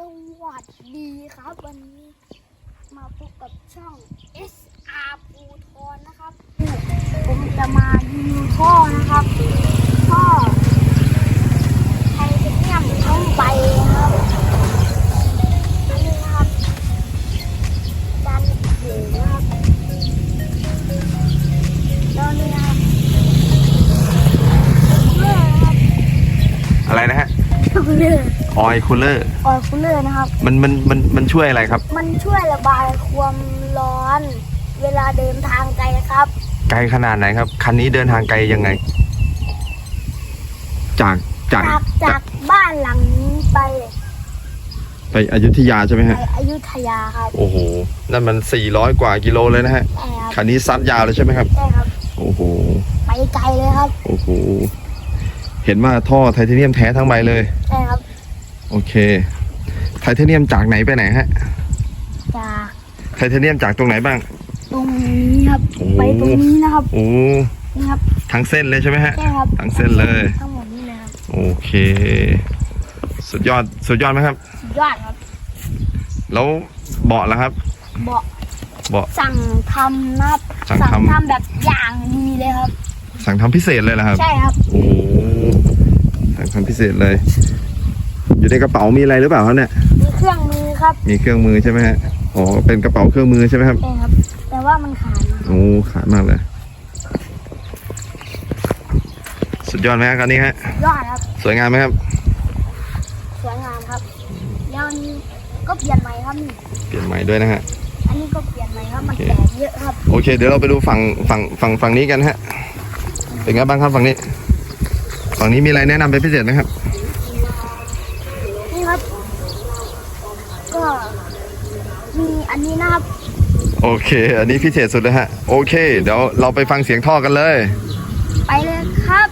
สวัสดีครับ วันนี้มาพบกับช่อง SR ปูทอนนะครับ ผมจะมารีวิวท่อนะครับท่อไทเทเนียมช่องใบนะครับอันนี้นะครับจานเหลืองนะครับแล้วนี่นะครับเลื่อนะครับอะไรนะฮะเลื่ อออยคูลเลอร์ ออยคูลเลอร์นะครับ มันมันมันมันช่วยอะไรครับ มันช่วยระบายความร้อน เวลาเดินทางไกลครับ ไกลขนาดไหนครับ คันนี้เดินทางไกลยังไง จากจากจากจากบ้านหลังนี้ไปไปอยุธยาใช่ไหมไปฮะ อยุธยาครับโอ้โห นั่นมัน 400 กว่ากิโลเลยนะฮะ ใช่ครับคันนี้ซัดยาวเลยใช่ไหมครับ ใช่ครับ โอ้โห ไปไกลเลยครับโอ้โห เห็นว่าท่อไทเทเนียมแท้ทั้งใบเลย ใช่ครับ โอเค ไทเทเนียมจากไหนไปไหนฮะ จากไทเทเนียมจากตรงไหนบ้าง ตรงนี้ครับ โอ้ ไปตรงนี้นะครับ โอ้นี่ครับ ทั้งเส้นเลยใช่ไหมฮะ ใช่ครับทั้งเส้นเลย ทั้งหมดนี่เลยครับ โอเค สุดยอดสุดยอดไหมครับ สุดยอดครับ แล้วเบาะแล้วครับ เบาะเบาะ สั่งทำนะครับสั่งทำแบบอย่างดีเลยครับ สั่งทำพิเศษเลยเหรอครับ ใช่ครับ โอ้โหสั่งทำพิเศษเลย อยู่ในกระเป๋ามีอะไรหรือเปล่าครับเนี่ย มีเครื่องมือครับมีเครื่องมือใช่ไหมฮะ อ๋อ เป็นกระเป๋าเครื่องมือใช่ไหมครับ ใช่ครับ แต่ว่ามันขาดนะโอ้ ขาดมากเลย สุดยอดไหมครับคันนี้ฮะ ยอดครับ สวยงามไหมครับ สวยงามครับ แล้วอันนี้ก็เปลี่ยนใหม่ครับนี่เปลี่ยนใหม่ด้วยนะฮะ อันนี้ก็เปลี่ยนใหม่ครับ มันโอเคแตกเยอะครับ โอเค เดี๋ยวเราไปดูฝั่งฝั่งฝั่งฝั่งนี้กันฮะ เป็นไงบ้างครับฝั่งนี้ ฝั่งนี้มีอะไรแนะนำเป็นพิเศษไหมครับ มีอันนี้นะครับ โอเค อันนี้พิเศษสุดเลยฮะ โอเค เดี๋ยวเราไปฟังเสียงท่อกันเลย ไปเลยครับ